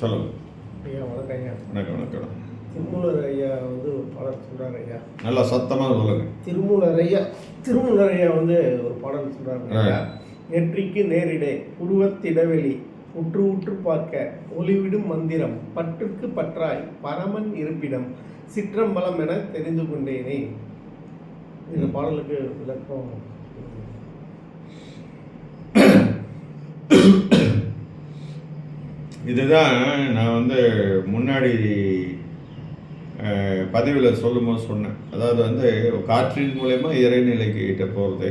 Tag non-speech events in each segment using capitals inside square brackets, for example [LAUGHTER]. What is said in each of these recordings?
சொல்லுங்க. ஐயா வணக்கம் ஐயா. வணக்கம் வணக்கம். திருமூலர் ஐயா வந்து ஒரு பாடல் சொல்றாரு ஐயா. நல்லா சத்தமாக சொல்லுங்க. திருமூலர் ஐயா திருமூலர் ஐயா வந்து ஒரு பாடல் ஐயா. நெற்றிக்கு நேரிடை உருவத்திடவெளி உற்று உற்று பார்க்க ஒளிவிடும் மந்திரம் பற்றுக்கு பற்றாய் பரமன் இருப்பிடம் சிற்றம்பலம் என தெரிந்து கொண்டேனே. இந்த பாடலுக்கு விளக்கம் [COUGHS] இதுதான் நான் வந்து முன்னாடி பதிவில் சொல்லும்போது சொன்னேன். அதாவது வந்து காற்றின் மூலயமா இறைநிலைக்கு கிட்ட போகிறது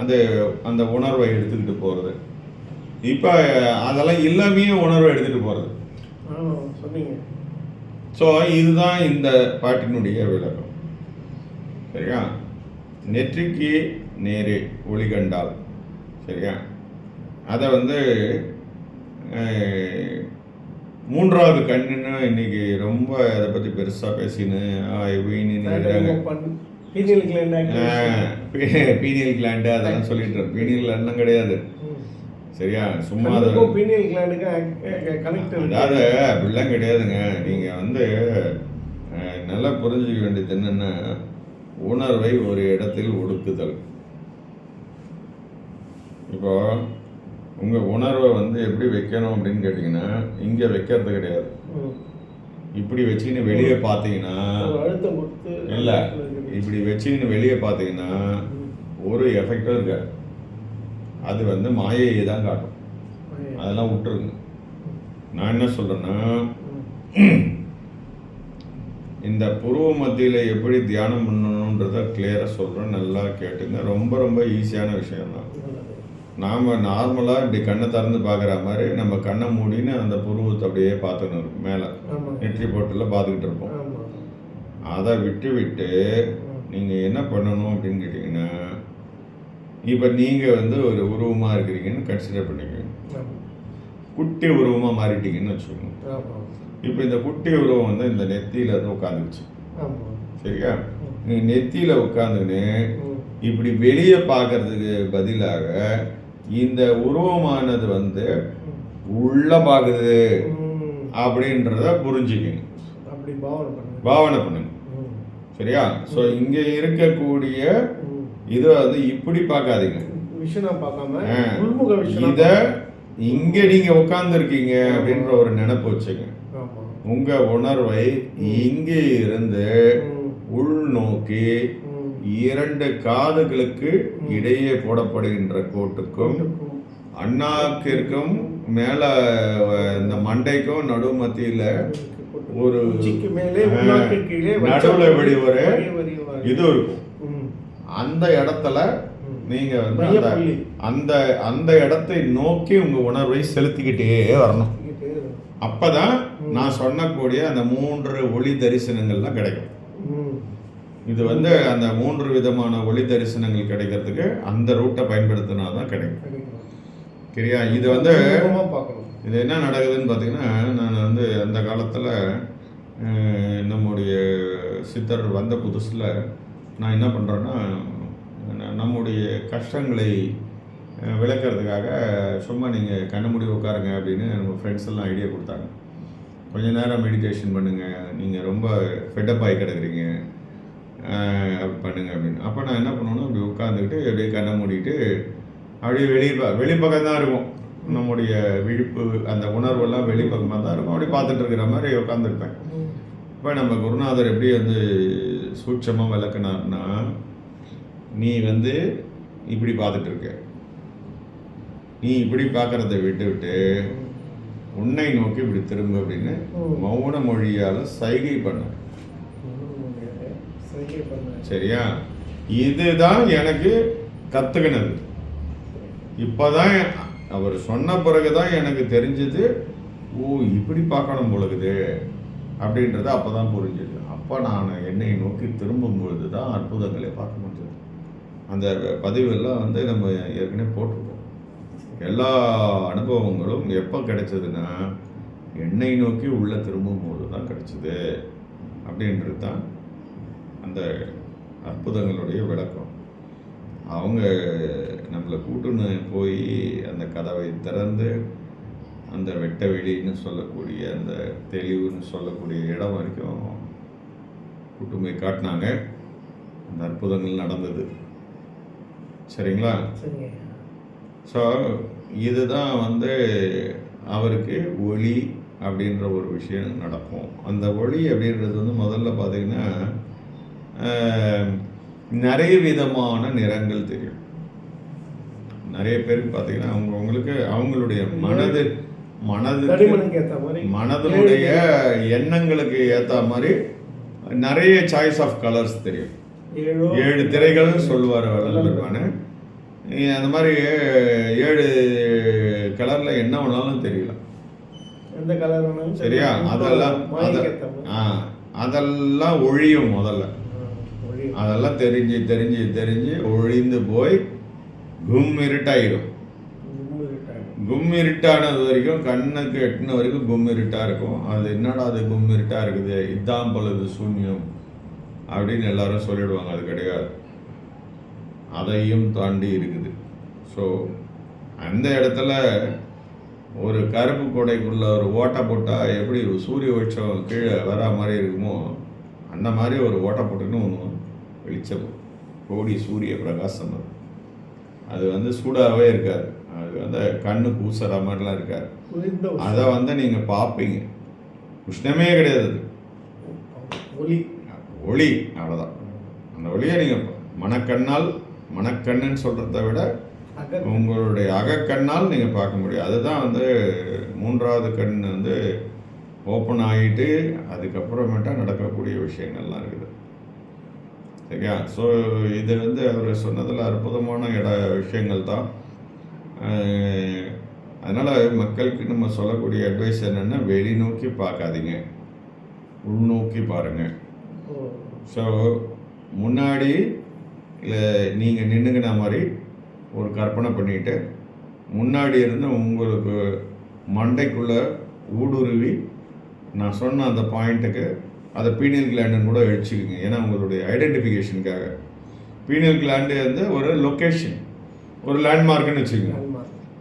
அந்த அந்த உணர்வை எடுத்துக்கிட்டு போகிறது இப்போ அதெல்லாம் இல்லாமையே உணர்வை எடுத்துகிட்டு போகிறது சொன்னீங்க. ஸோ இதுதான் இந்த பாட்டினுடைய விளக்கம். சரியா? நெற்றிக்கு நேரே ஒளி கண்டால். சரியா? அதை வந்து மூன்றாவது கண்ணுன்னு இன்னைக்கு ரொம்ப அதை பற்றி பெருசாக பேசின்னு வீணின்னு பீனியல் கிளைண்ட் அதெல்லாம் சொல்லிட்டு பீனியல் எண்ணம் கிடையாது. சரியா? சும்மா பீனியல் கிளைண்டுக்கும் கனெக்ட் அதாவது அப்படிலாம் கிடையாதுங்க. நீங்கள் வந்து நல்லா புரிஞ்சுக்க வேண்டியது என்னென்னா உணர்வை ஒரு இடத்தில் ஒடுக்குதல். இப்போ உங்கள் உணர்வை வந்து எப்படி வைக்கணும் அப்படின்னு கேட்டிங்கன்னா இங்கே வைக்கிறது கிடையாது. இப்படி வச்சுக்கின்னு வெளியே பார்த்தீங்கன்னா இல்லை இப்படி வச்சுக்கின்னு வெளியே பார்த்தீங்கன்னா ஒரு எஃபெக்டும் இருக்காது. அது வந்து மாயையை தான் காட்டும். அதெல்லாம் விட்டுருங்க. நான் என்ன சொல்கிறேன்னா இந்த புருவ மத்தியில் எப்படி தியானம் பண்ணணுன்றத கிளியராக சொல்கிறேன் நல்லா கேட்டுங்க. ரொம்ப ரொம்ப ஈஸியான விஷயம் தான் நாம் நார்மலாக இப்படி கண்ணை திறந்து பார்க்குற மாதிரி நம்ம கண்ணை மூடின்னு அந்த புருவத்தை அப்படியே பார்த்துன்னு இருக்கும் மேலே. நெற்றி போட்டில் பார்த்துக்கிட்டு இருப்போம். அதை விட்டு விட்டு நீங்கள் என்ன பண்ணணும் அப்படின்னு கேட்டிங்கன்னா இப்போ நீங்கள் வந்து ஒரு உருவமாக இருக்கிறீங்கன்னு கன்சிடர் பண்ணிக்கோங்க. குட்டி உருவமாக மாறிட்டீங்கன்னு வச்சுக்கோங்க. இப்போ இந்த குட்டி உருவம் வந்து இந்த நெத்தியில் வந்து உட்காந்துருச்சு. ஆமா. சரியா? நீ நெத்தியில் உட்காந்துன்னு. இப்படி வெளியே பார்க்கறதுக்கு பதிலாக இந்த உருவமானது வந்து உள்ள பார்க்குது ம். அப்படின்றத புரிஞ்சுக்கங்க அப்படி பாவனை பண்ணுங்க. சரியா? ஸோ இங்கே இருக்கக்கூடிய. இதை வந்து இப்படி பார்க்காதீங்க. இத இங்க நீங்க உட்கார்ந்து இருக்கீங்க அப்படின்ற ஒரு நினைப்பு வச்சுங்க. உங்க உணர்வை இங்கே இருந்து. உள்நோக்கி. இரண்டு காதுகளுக்கு இடையே போடப்படுகின்ற கோட்டுக்கும். அண்ணாக்கிற்கும் மேல இந்த மண்டைக்கும் நடு மத்தியில ஒரு நடுவுல ஒரு. இது இருக்கும். அந்த இடத்துல. நீங்க வந்து அந்த. அந்த இடத்தை நோக்கி உங்க உணர்வை செலுத்திக்கிட்டே வரணும். அப்பதான் நான் சொன்னக்கூடிய அந்த மூன்று ஒளி தரிசனங்கள்லாம் கிடைக்கும். இது வந்து அந்த மூன்று விதமான ஒளி தரிசனங்கள் கிடைக்கிறதுக்கு அந்த ரூட்டை பயன்படுத்தினா தான் கிடைக்கும். சரியா இது வந்து இது என்ன நடக்குதுன்னு பார்த்தீங்கன்னா நான் வந்து அந்த காலத்தில் நம்முடைய சித்தர் வந்த புதுசில் நான் என்ன பண்ணுறேன்னா நம்முடைய கஷ்டங்களை விளக்கிறதுக்காக சும்மா நீங்கள் கண்ண முடி உட்காருங்க அப்படின்னு நம்ம ஃப்ரெண்ட்ஸ் எல்லாம் ஐடியா கொடுத்தாங்க. கொஞ்ச நேரம் மெடிடேஷன் பண்ணுங்கள் நீங்கள் ரொம்ப ஃபெட்டப் ஆகி கிடக்குறீங்க. பண்ணுங்க அப்படின்னு அப்போ நான் என்ன பண்ணுவேன்னா அப்படி உட்காந்துக்கிட்டு அப்படியே கண்ணை மூடிட்டு அப்படியே வெளியே வெளிப்பக்கம் தான் இருக்கும் நம்முடைய விழிப்பு அந்த உணர்வெல்லாம் வெளிப்பக்கமாக தான் இருக்கும் அப்படியே பார்த்துட்டு இருக்கிற மாதிரி உட்காந்துருப்பேன். இப்போ நம்ம குருநாதர் எப்படி வந்து சூட்சமாக விளக்குனார்னா நீ வந்து இப்படி பார்த்துட்டு இருக்க நீ இப்படி பார்க்கறத விட்டு விட்டு உன்னை நோக்கி இப்படி திரும்ப அப்படின்னு. மௌன மொழியால் சைகை பண்ண. சரியா? இதுதான் எனக்கு கற்றுக்கினது இப்போதான் அவர் சொன்ன பிறகு தான் எனக்கு தெரிஞ்சது ஓ இப்படி பார்க்கணும் பொழுது அப்படின்றது அப்போ தான் புரிஞ்சுது. அப்போ நான் என்னை நோக்கி திரும்பும் பொழுது தான் அற்புதங்களை பார்க்க முடிஞ்சது. அந்த பதிவெல்லாம் வந்து நம்ம ஏற்கனவே போட்டிருக்கோம். எல்லா அனுபவங்களும் எப்போ கிடைச்சதுன்னா என்னை நோக்கி உள்ள திரும்பும் போது தான் கிடைச்சிது. அப்படின்றது தான் அந்த அற்புதங்களுடைய விளக்கம். அவங்க நம்மளை கூட்டுன்னு போய் அந்த கதவை திறந்து அந்த வெட்ட வெளின்னு சொல்லக்கூடிய அந்த தெளிவுன்னு சொல்லக்கூடிய இடம் வரைக்கும் கூட்டு போய் காட்டினாங்க. அந்த அற்புதங்கள் நடந்தது. சரிங்களா? சரிங்க. ஸோ இதுதான் வந்து அவருக்கு ஒளி அப்படின்ற ஒரு விஷயம் நடக்கும். அந்த ஒளி அப்படின்றது வந்து முதல்ல பார்த்தீங்கன்னா நிறைய விதமான நிறங்கள் தெரியும். நிறைய பேருக்கு பார்த்தீங்கன்னா அவங்க அவங்களுக்கு அவங்களுடைய மனது மனது மனதனுடைய எண்ணங்களுக்கு ஏற்ற மாதிரி நிறைய சாய்ஸ் ஆஃப் கலர்ஸ் தெரியும். ஏழோ? திரைகள்னு சொல்லுவார் நீ அந்த மாதிரி ஏழு கலரில் என்ன வேணாலும் தெரியலாம் எந்த கலர். சரியா? அதெல்லாம். ஆ அதெல்லாம் ஒழியும் முதல்ல. அதெல்லாம் தெரிஞ்சு தெரிஞ்சு தெரிஞ்சு ஒழிந்து போய் கும் இருட்டாயிடும். கும் இருட்டானது வரைக்கும் கண்ணுக்கு எட்டின வரைக்கும் கும் இருட்டா இருக்கும். அது என்னடா அது கும் இருட்டா இருக்குது? இதான் பொழுது சூன்யம். அப்படின்னு எல்லாரும் சொல்லிடுவாங்க. அது கிடையாது. அதையும் தாண்டி இருக்குது. ஸோ அந்த இடத்துல ஒரு கருப்பு கொடைக்குள்ள ஒரு ஓட்டை போட்டால் எப்படி சூரிய வெளிச்சம் கீழே வரா மாதிரி இருக்குமோ அந்த மாதிரி ஒரு ஓட்டை போட்டுன்னு ஒன்று வெளிச்சம். கோடி சூரிய பிரகாசம் அது. அது வந்து சூடாகவே இருக்காது. அது வந்து கண்ணு கூசுற மாதிரிலாம் இருக்காது. உஷ்ணம். அதை வந்து நீங்கள் பார்ப்பீங்க. உஷ்ணமே கிடையாது அது. ஒளி. ஒளி அவ்வளோதான் அந்த ஒளியை நீங்கள் மனக்கண்ணால் மனக்கண்ணுன்னு சொல்கிறத விட உங்களுடைய அகக்கண்ணால் நீங்கள் பார்க்க முடியும். அதுதான் வந்து மூன்றாவது கண் வந்து ஓப்பன் ஆகிட்டு அதுக்கப்புறமேட்டா நடக்கக்கூடிய விஷயங்கள்லாம் இருக்குது. ஸோ இது வந்து அவர் சொன்னதில் அற்புதமான இட விஷயங்கள் தான். அதனால் மக்களுக்கு நம்ம சொல்லக்கூடிய அட்வைஸ் என்னென்னா வெளிநோக்கி பார்க்காதீங்க. உள்நோக்கி பாருங்கள் ஸோ முன்னாடி இல்லை நீங்கள் நின்றுங்கின மாதிரி ஒரு கற்பனை பண்ணிட்டு முன்னாடி இருந்து உங்களுக்கு மண்டைக்குள்ளே ஊடுருவி நான் சொன்ன அந்த பாயிண்ட்டுக்கு அதை பீனியல் கிளாண்டுன்னு கூட வச்சுக்கோங்க ஏன்னா உங்களுடைய ஐடென்டிஃபிகேஷனுக்காக பீனியல் கிளாண்டு வந்து ஒரு லொக்கேஷன் ஒரு லேண்ட்மார்க்குன்னு வச்சுக்கோங்க.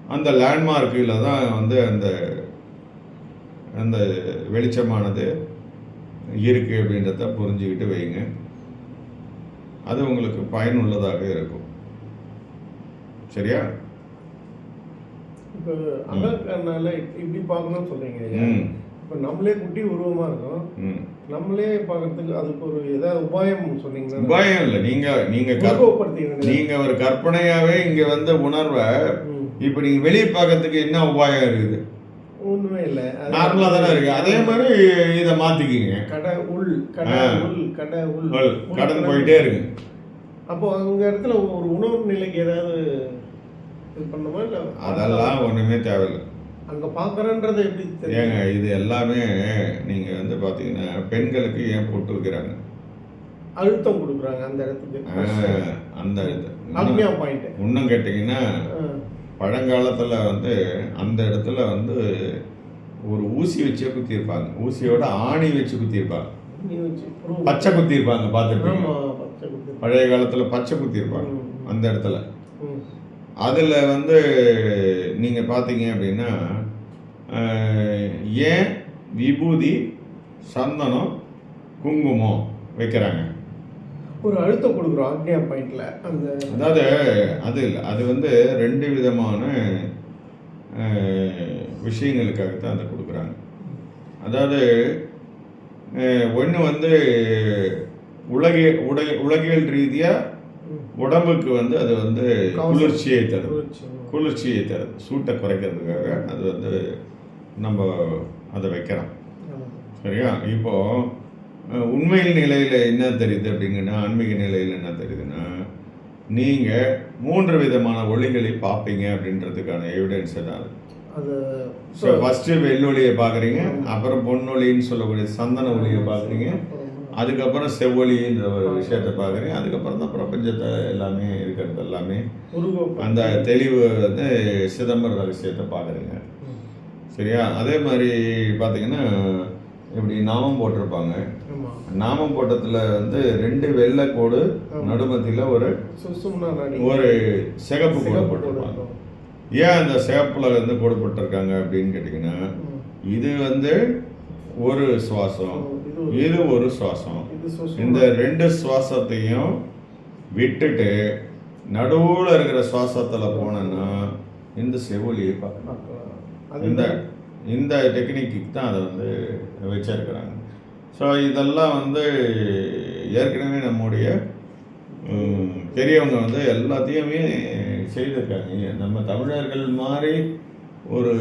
அந்த லேண்ட்மார்க்கில் தான் வந்து அந்த அந்த வெளிச்சமானது இருக்குது அப்படின்றத புரிஞ்சுக்கிட்டு வைங்க. அது உங்களுக்கு பயனுள்ளதாக இருக்கும். சரியா? இப்போ அகக்கண்ணால இப்படி பார்க்கணும்னு. ம். இப்போ நம்மளே குட்டி உருவமா இருக்கோம். நம்மளே பார்க்கறதுக்கு அதுக்கு ஒரு ஏதாவது உபாயம் சொன்னீங்கன்னா உபாயம் இல்லை. கற் உருவப்படுத்திக்கிறீங்க நீங்கள் ஒரு கற்பனையாகவே இங்கே வந்த உணர்வை. இப்போ நீங்கள் வெளியே பார்க்கறதுக்கு என்ன உபாயம் இருக்குது? ஒண்ணுமே இல்லை. நார்மலாக தானே இருக்குது அதே மாதிரி இதை மாற்றிக்கிங்க கடை உள் கடை. உள் கடை உள். கடந்து போயிட்டே இருக்கு அப்போ அங்க இடத்துல ஒரு உணவு நிலைக்கு ஏதாவது இது பண்ணுமா இல்ல? அதெல்லாம் ஒன்றுமே தேவையில்லை. அங்க பாக்குறேன்றது எப்படி ஏங்க இது எல்லாமே நீங்கள் வந்து பார்த்தீங்கன்னா பெண்களுக்கு ஏன் போட்டு வைக்கிறாங்க அழுத்தம் கொடுக்குறாங்க அந்த இடத்துக்கு. அந்த பாயிண்ட் இன்னும் கேட்டிங்கன்னா பழங்காலத்தில் வந்து அந்த இடத்துல வந்து ஒரு ஊசி வச்சே குத்திருப்பாங்க ஊசியோட ஆணி வச்சு குத்திருப்பாங்க பச்சை குத்திருப்பாங்க பார்த்துருப்பீங்க பழைய காலத்தில் பச்சை குத்திருப்பாங்க. அந்த இடத்துல. அதில் வந்து நீங்கள் பார்த்தீங்க அப்படின்னா ஏன் விபூதி சந்தனம் குங்குமம் வைக்கிறாங்க ஒரு அழுத்தம் கொடுக்குறோம் அக்னியா பாயிண்ட்ல அந்த அதாவது அது இல்லை அது வந்து ரெண்டு விதமான விஷயங்களுக்காகத்தான் அதை கொடுக்குறாங்க அதாவது ஒன்று வந்து உலகிய உடை உலகியல் ரீதியாக. உடம்புக்கு வந்து அது வந்து. குளிர்ச்சியை குளிர்ச்சி. குளிர்ச்சியை தருது சூட்டை குறைக்கிறதுக்காக அது வந்து நம்ம அதை வைக்கிறோம். சரியா? இப்போ அஹ், உண்மையில் நிலையில் என்ன தெரியுது அப்படிங்கன்னா ஆன்மீக நிலையில் என்ன தெரியுதுன்னா நீங்கள் மூன்று விதமான ஒளிகளை பார்ப்பீங்க அப்படின்றதுக்கான எவிடன்ஸ் தான் அது. ஸோ ஃபஸ்ட்டு வெள்ளொளியை பார்க்குறீங்க அப்புறம் பொன்னொளின்னு சொல்லக்கூடிய சந்தன ஒளியை பார்க்குறீங்க. அதுக்கப்புறம் செவ்வொளின்ற ஒரு விஷயத்தை பார்க்குறீங்க. அதுக்கப்புறம் தான் பிரபஞ்சத்தை எல்லாமே இருக்கிறது எல்லாமே. அந்த தெளிவு வந்து சிதம்பர ரகசியத்தை பார்க்குறீங்க. சரியா அதே மாதிரி பார்த்தீங்கன்னா இப்படி நாமம் போட்டிருப்பாங்க நாமம் போட்டத்தில் வந்து ரெண்டு வெள்ளை கோடு. நடுமத்தியில் ஒரு ஒரு சிகப்பு கோடு கோடு போட்டிருப்பாங்க. ஏன் அந்த சேப்பில் வந்து கொடுப்பட்டிருக்காங்க அப்படின்னு கேட்டிங்கன்னா. இது வந்து ஒரு சுவாசம் இது ஒரு- சுவாசம். இந்த ரெண்டு சுவாசத்தையும் விட்டுட்டு நடுவில் இருக்கிற சுவாசத்தில் போனேன்னா இந்த செவிலியை பார்க்கலாம். இந்த இந்த டெக்னிக்கு தான் அதை வந்து வச்சிருக்கிறாங்க. ஸோ இதெல்லாம் வந்து ஏற்கனவே நம்முடைய பெரியவங்க வந்து எல்லாத்தையுமே செய்திருக்காங்க. நம்ம தமிழர்கள் மாதிரி ஒரு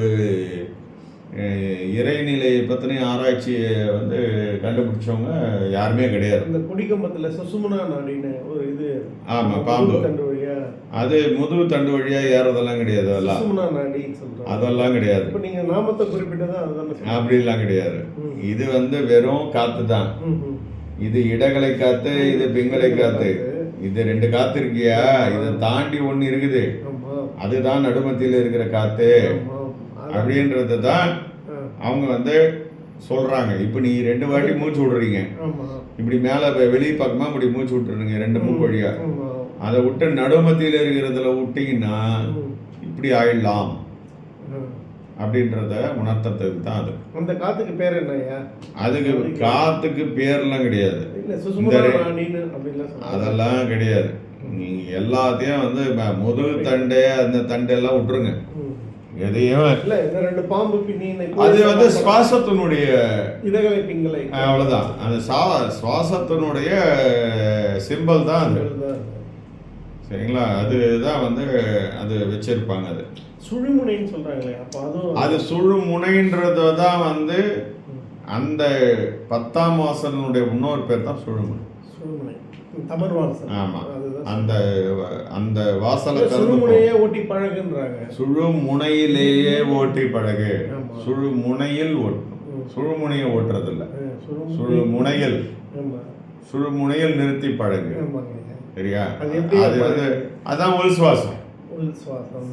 இறைநிலையை பற்றின ஆராய்ச்சியை வந்து கண்டுபிடிச்சவங்க யாருமே கிடையாது. இந்த குடிக்கம்பத்துல சுசுமனா நாடின்னு ஒரு இது ஆமாம் பாம்பு. அது முதுகு தண்டு வழியாக ஏறதெல்லாம் கிடையாது அதெல்லாம். அதெல்லாம் கிடையாது. இப்ப நீங்க நாமத்தை குறிப்பிட்டது? அப்படிலாம் கிடையாது. இது வந்து வெறும் காத்து தான். இது இடகலை காத்து இது பிங்களை காத்து. இது ரெண்டு காத்து இருக்கியா? இதை தாண்டி ஒன்று இருக்குது. அதுதான் நடுமத்தியில் இருக்கிற காத்து. அப்படின்றது தான் அவங்க வந்து சொல்றாங்க. இப்போ நீ ரெண்டு வாட்டி மூச்சு விடுறீங்க. இப்படி மேலே வெளியே பக்கமா இப்படி மூச்சு விட்டுருங்க ரெண்டு மூக்கு வழியா. அதை விட்டு நடுமத்தியில் இருக்கிறதுல விட்டீங்கன்னா. இப்படி ஆயிடலாம். அப்படின்றத உணர்த்ததுக்கு தான் அது. அந்த காத்துக்கு பேர் என்னய்யா அதுக்கு காத்துக்கு பேர்லாம் கிடையாது. அதெல்லாம் கிடையாது. நீங்க எல்லாத்தையும் வந்து முதுகு தண்டு அந்த தண்டெல்லாம் விட்டுருங்க. ம். எதையும் இல்ல இந்த ரெண்டு பாம்பு அது வந்து சுவாசத்தினுடைய இதகளை பிங்களை அவ்வளவுதான். அந்த சா சுவாசத்தினுடைய சிம்பல் தான் அது. சரிங்களா? அதுதான் வந்து அது வச்சிருப்பாங்க அது. சுழிமுனைன்னு சொல்றாங்களே அப்ப அதுவும் அது சுழு முனைன்றது தான் வந்து அந்த பத்தாம் வாசனுடைய இன்னொரு பேர் தான் சுழுமுனை. சுழிமுனை. தமிழ் வாசல். ஆமா. அதுதான். அந்த அந்த வாசலை சுழுமுனையே ஓட்டி பழகுன்றாங்க. சுழு முனையிலேயே ஓட்டி பழகு. ஆமா. சுழு முனையில் ஓட்டணும் ம். சுழு முனையை ஓட்டுறதில்ல. ஆ, சுழுமுனை. சுழு முனையில் ஆமா. சுழு முனையில் நிறுத்தி பழகு. சரியா? அது வந்து அதான் உள் சுவாசம். உள் சுவாசம்.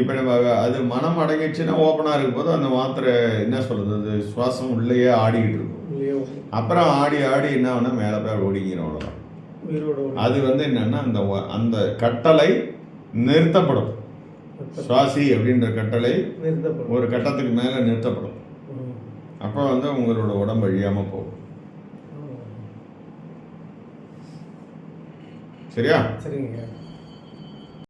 இப்போ நம்ம அது மனம் அடங்கிடுச்சுன்னா ஓப்பனாக இருக்கும்போது அந்த மாத்திரை என்ன சொல்றது? அது சுவாசம் உள்ளேயே ஆடிக்கிட்டு இருக்கும். அப்புறம் ஆடி ஆடி என்ன ஆகுனா மேலே போய் ஓடி. அது வந்து என்னன்னா அந்த அந்த கட்டளை நிறுத்தப்படும். சுவாசி அப்படின்ற கட்டளை ஒரு கட்டத்துக்கு மேலே நிறுத்தப்படும். அப்போ வந்து உங்களோட உடம்பு அழியாமல் போகும். சரியா? சரிங்க.